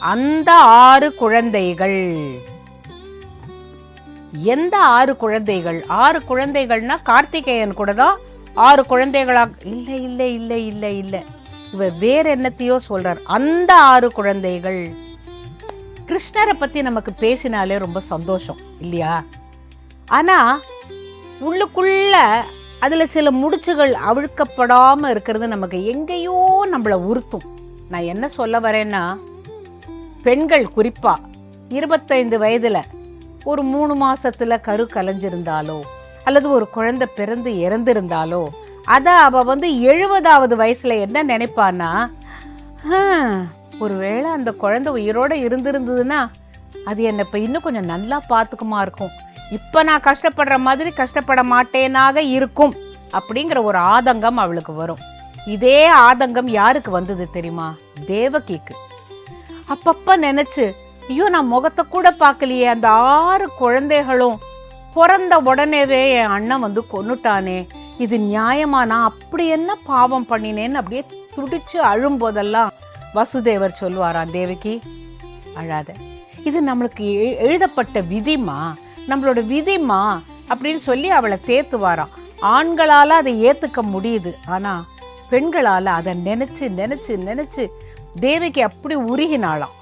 அந்த ஆறு குழந்தைகள். எந்த ஆறு குழந்தைகள்? ஆறு குழந்தைகள்னா கார்த்திகேயன் கூட தான் ஆறு குழந்தைகளா? இல்லை இல்லை இல்லை இல்லை இல்லை. இவர் வேற என்னத்தையோ சொல்றார். அந்த ஆறு குழந்தைகள். கிருஷ்ணரை பத்தி நமக்கு பேசினாலே ரொம்ப சந்தோஷம் இல்லையா? ஆனா உள்ளுக்குள்ள அதுல சில முடிச்சுகள் அவிழ்க்கப்படாம இருக்கிறது நமக்கு எங்கேயோ நம்மளை உறுத்தும். நான் என்ன சொல்ல வரேன்னா பெண்கள் குறிப்பாக இருபத்தைந்து வயதில் ஒரு மூணு மாதத்தில் கரு கலைஞ்சிருந்தாலோ அல்லது ஒரு குழந்தை பிறந்து இறந்திருந்தாலோ அதை அவள் வந்து எழுபதாவது வயசில் என்ன நினைப்பான்னா ஒருவேளை அந்த குழந்தை உயிரோட இருந்திருந்ததுன்னா அது என்னை இப்போ இன்னும் கொஞ்சம் நல்லா பார்த்துக்குமா இருக்கும். இப்போ நான் கஷ்டப்படுற மாதிரி கஷ்டப்பட மாட்டேனாக இருக்கும். அப்படிங்கிற ஒரு ஆதங்கம் அவளுக்கு வரும். இதே ஆதங்கம் யாருக்கு வந்தது தெரியுமா? தேவகிக்கு. அப்பப்ப நினைச்சு ஐயோ நான் முகத்தை கூட பார்க்கலையே அந்த ஆறு குழந்தைகளும் பிறந்த உடனேவே என் அண்ணன் வந்து கொன்னுட்டானே இது நியாயமா? நான் அப்படி என்ன பாவம் பண்ணினேன்னு அப்படியே துடிச்சு அழும்போதெல்லாம் வசுதேவர் சொல்லுவாராம் தேவகி அழாத. இது நம்மளுக்கு எ- எழுதப்பட்ட விதிமா? நம்மளோட விதிமா? அப்படின்னு சொல்லி அவளை தேத்துவாராம். ஆண்களால அதை ஏத்துக்க முடியுது. ஆனா பெண்களால் அதை நினச்சி நினச்சி நினச்சி தேவிக்கு அப்படி உருகினாளாம்.